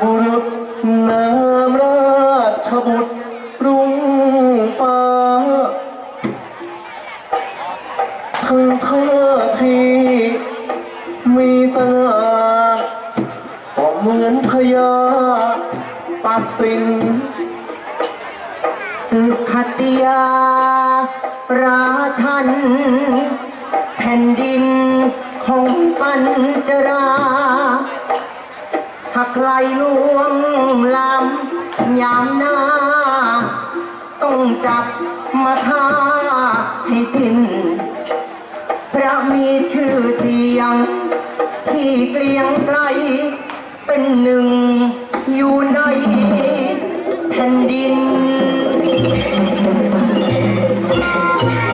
บุรุษนามราชบุตรรุ่งฟ้าทั้งท่าที่มีสง่าก็เหมือนพญาปักสินสุขติยา ราชัน แผ่นดินของปัญจรา ใครลวงล้ำยามหน้า ต้องจับมาท่าให้สิ้น พระมีชื่อเสียง ที่เกลียงไกลเป็นหนึ่งอยู่ใน